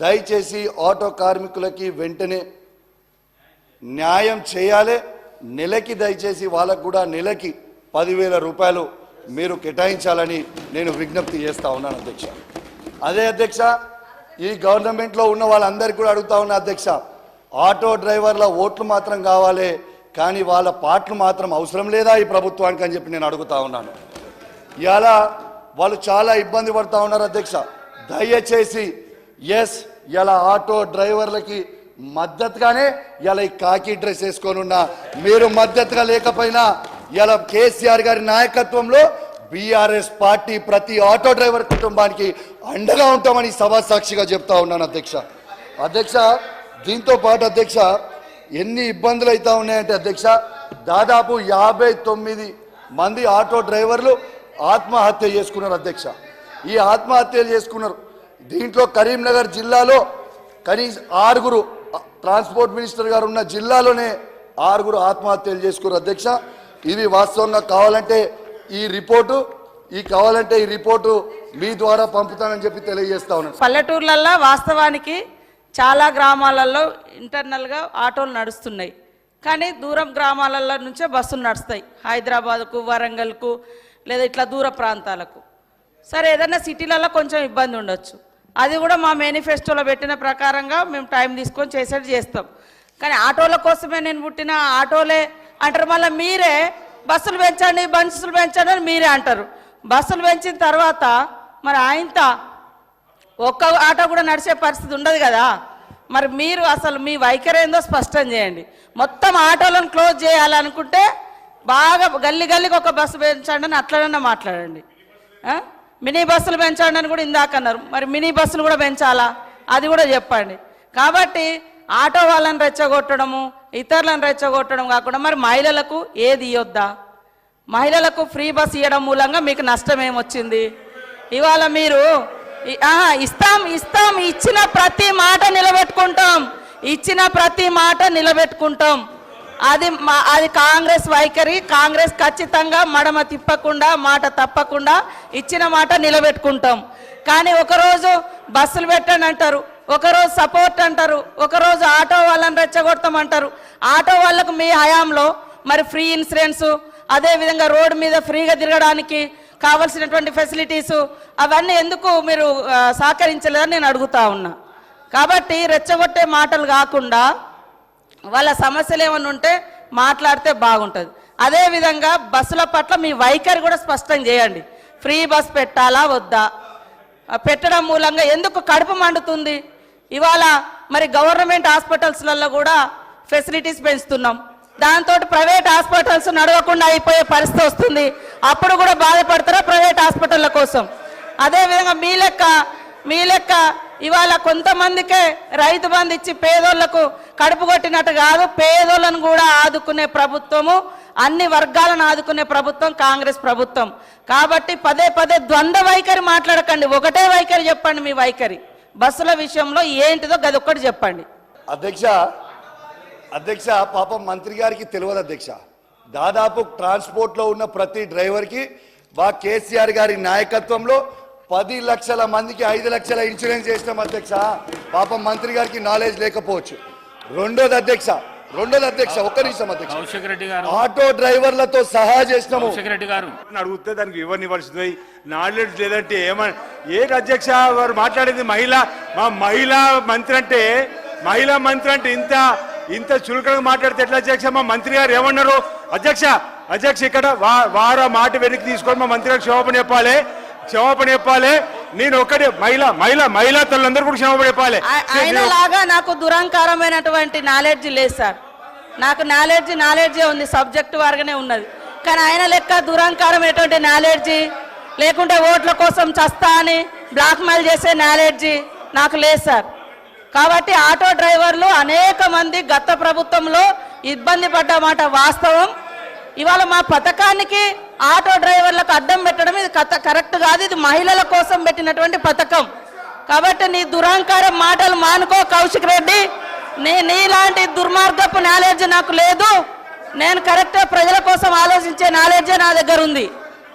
దయచేసి ఆటో కార్మికులకి వెంటనే న్యాయం చేయాలి. నెలకి దయచేసి వాళ్ళకు కూడా నెలకి పదివేల రూపాయలు మీరు కేటాయించాలని నేను విజ్ఞప్తి చేస్తా ఉన్నాను అధ్యక్ష. అదే అధ్యక్ష ఈ గవర్నమెంట్లో ఉన్న వాళ్ళందరికీ కూడా అడుగుతా ఉన్నా అధ్యక్ష ఆటో డ్రైవర్ల ఓట్లు మాత్రం కావాలి కానీ వాళ్ళ పాటలు మాత్రం అవసరం లేదా ఈ ప్రభుత్వానికి అని చెప్పి నేను అడుగుతా ఉన్నాను. ఇలా వాళ్ళు చాలా ఇబ్బంది పడుతూ ఉన్నారు అధ్యక్ష. దయచేసి ఎస్ ఇలా ఆటో డ్రైవర్లకి మద్దతుగానే ఇలా ఈ కాకి డ్రెస్ వేసుకొని ఉన్నా మీరు మద్దతుగా లేకపోయినా ఇలా కేసీఆర్ గారి నాయకత్వంలో బీఆర్ఎస్ పార్టీ ప్రతి ఆటో డ్రైవర్ కుటుంబానికి అండగా ఉంటామని సభా సాక్షిగా చెప్తా ఉన్నాను అధ్యక్ష. అధ్యక్ష దీంతో పాటు అధ్యక్ష ఎన్ని ఇబ్బందులు అవుతా ఉన్నాయంటే అధ్యక్ష దాదాపు యాభై తొమ్మిది మంది ఆటో డ్రైవర్లు ఆత్మహత్య చేసుకున్నారు అధ్యక్ష. ఈ ఆత్మహత్యలు చేసుకున్నారు దీంట్లో కరీంనగర్ జిల్లాలో కనీస ఆరుగురు ట్రాన్స్పోర్ట్ మినిస్టర్ గారు ఉన్న జిల్లాలోనే ఆరుగురు ఆత్మహత్యలు చేసుకున్నారు. అధ్యక్ష ఇది వాస్తవంగా కావాలంటే ఈ రిపోర్టు ఈ కావాలంటే ఈ రిపోర్టు మీ ద్వారా పంపుతానని చెప్పి తెలియజేస్తా ఉన్నాను. పల్లెటూర్లల్లో వాస్తవానికి చాలా గ్రామాలలో ఇంటర్నల్గా ఆటోలు నడుస్తున్నాయి. కానీ దూరం గ్రామాలలో నుంచే బస్సులు నడుస్తాయి. హైదరాబాద్కు వరంగల్కు లేదా ఇట్లా దూర ప్రాంతాలకు. సరే ఏదైనా సిటీలలో కొంచెం ఇబ్బంది ఉండొచ్చు. అది కూడా మా మేనిఫెస్టోలో పెట్టిన ప్రకారంగా మేము టైం తీసుకొని చేసేది చేస్తాం. కానీ ఆటోల కోసమే నేను పుట్టిన ఆటోలే అంటారు. మళ్ళీ మీరే బస్సులు పెంచండి బస్సులు పెంచండి అని మీరే అంటారు. బస్సులు పెంచిన తర్వాత మరి ఆయంత ఒక్క ఆటో కూడా నడిచే పరిస్థితి ఉండదు కదా. మరి మీరు అసలు మీ వైఖరి ఏందో స్పష్టం చేయండి. మొత్తం ఆటోలను క్లోజ్ చేయాలనుకుంటే బాగా గల్లి గల్లికి ఒక బస్సు పెంచండి అని అట్లనన్నా మాట్లాడండి. ఆ? మినీ బస్సులు పెంచండి అని కూడా ఇందాక అన్నారు. మరి మినీ బస్సులు కూడా పెంచాలా? అది కూడా చెప్పండి. కాబట్టి ఆటో వాళ్ళని రెచ్చగొట్టడము ఇతరులను రెచ్చగొట్టడం కాకుండా మరి మహిళలకు ఏది ఇవ్వద్దా మహిళలకు ఫ్రీ బస్ ఇవ్వడం మూలంగా మీకు నష్టం ఏమొచ్చింది? ఇవాళ మీరు ఆహా, ఇస్తాం ఇస్తాం ఇచ్చిన ప్రతి మాట నిలబెట్టుకుంటాం. ఇచ్చిన ప్రతి మాట నిలబెట్టుకుంటాం. అది మా- అది కాంగ్రెస్ వైఖరి కాంగ్రెస్ ఖచ్చితంగా మడమ తిప్పకుండా మాట తప్పకుండా ఇచ్చిన మాట నిలబెట్టుకుంటాం. కానీ ఒకరోజు బస్సులు పెట్టండి అంటారు ఒకరోజు సపోర్ట్ అంటారు ఒకరోజు ఆటో వాళ్ళని రెచ్చగొడతాం అంటారు. ఆటో వాళ్ళకు మీ హయాంలో మరి ఫ్రీ ఇన్సూరెన్స్ అదేవిధంగా రోడ్డు మీద ఫ్రీగా తిరగడానికి కావలసినటువంటి ఫెసిలిటీసు అవన్నీ ఎందుకు మీరు సహకరించలేదని నేను అడుగుతా ఉన్నా. కాబట్టి రెచ్చగొట్టే మాటలు కాకుండా వాళ్ళ సమస్యలు ఏమైనా ఉంటే మాట్లాడితే బాగుంటుంది. అదేవిధంగా బస్సుల పట్ల మీ వైఖరి కూడా స్పష్టం చేయండి. ఫ్రీ బస్ పెట్టాలా వద్దా? పెట్టడం మూలంగా ఎందుకు కడుపు మండుతుంది? ఇవాళ మరి గవర్నమెంట్ హాస్పిటల్స్లలో కూడా ఫెసిలిటీస్ పెంచుతున్నాం. దాంతో ప్రైవేట్ హాస్పిటల్స్ నడవకుండా అయిపోయే పరిస్థితి వస్తుంది. అప్పుడు కూడా బాధపడతారా ప్రైవేట్ హాస్పిటళ్ళ కోసం? అదేవిధంగా మీ లెక్క మీ లెక్క ఇవాళ కొంతమందికే రైతు బంధు ఇచ్చి పేదోళ్ళకు కడుపు కొట్టినట్టు కాదు పేదోళ్ళను కూడా ఆదుకునే ప్రభుత్వము అన్ని వర్గాలను ఆదుకునే ప్రభుత్వం కాంగ్రెస్ ప్రభుత్వం. కాబట్టి పదే పదే ద్వంద్వ వైఖరి మాట్లాడకండి ఒకటే వైఖరి చెప్పండి మీ వైఖరి. బస్సుల విషయంలో ఏంటిదో గది ఒక్కటి చెప్పండి. అధ్యక్ష అధ్యక్ష పాపం మంత్రి గారికి తెలియదు అధ్యక్ష. దాదాపు ట్రాన్స్పోర్ట్లో ఉన్న ప్రతి డ్రైవర్కి బా కేసీఆర్ గారి నాయకత్వంలో పది లక్షల మందికి ఐదు లక్షల ఇన్సూరెన్స్ చేసినాం అధ్యక్ష. పాపం మంత్రి గారికి నాలెడ్జ్ లేకపోవచ్చు. రెండోది అధ్యక్ష రెండోది అధ్యక్ష ఒక్క నిమిషం అధ్యక్ష. కౌశిక్ రెడ్డి గారు. ఆటో డ్రైవర్లతో సహా చేసినాము. కౌశిక్ రెడ్డి గారు. అని అడిగితే దానికి ఇవ్వనివ్వాల్సింది నాలెడ్జ్ లేదంటే ఏమని? ఏంటి అధ్యక్ష వారు మాట్లాడేది మహిళ మా మహిళా మంత్రి అంటే మహిళా మంత్రి అంటే ఇంత ఇంత చులకనగా మాట్లాడితే ఎట్లా అధ్యక్ష? మా మంత్రి గారు ఏమన్నారు? అధ్యక్ష అధ్యక్ష ఇక్కడ వా వార మాట వెనక్కి తీసుకొని మా మంత్రి గారికి క్షమాపణ చెప్పాలి. క్షమాపణ చెప్పాలి. నేను ఒకటే మహిళ మహిళ మహిళా తల్లందరూ కూడా క్షమాపణ చెప్పాలి. ఆ- ఆయన లాగా నాకు దురంకారమైనటువంటి నాలెడ్జ్ లేదు సార్. నాకు నాలెడ్జ్ నాలెడ్జే ఉంది సబ్జెక్ట్ వారుగానే ఉన్నది. కానీ ఆయన లెక్క దురంకారమైనటువంటి నాలెడ్జి లేకుంటే ఓట్ల కోసం చస్తా అని బ్లాక్ మెయిల్ చేసే నాలెడ్జి నాకు లేదు సార్. కాబట్టి ఆటో డ్రైవర్లు అనేక మంది గత ప్రభుత్వంలో ఇబ్బంది పడ్డమాట వాస్తవం. ఇవాళ మా పథకానికి ఆటో డ్రైవర్లకు అడ్డం పెట్టడం ఇది కథ కరెక్ట్ కాదు. ఇది మహిళల కోసం పెట్టినటువంటి పథకం. కాబట్టి నీ దురహంకారం మాటలు మానుకో కౌశిక్ రెడ్డి. నీ నీలాంటి దుర్మార్గపు నాలెడ్జ్ నాకు లేదు. నేను కరెక్ట్ ప్రజల కోసం ఆలోచించే నాలెడ్జే నా దగ్గర ఉంది.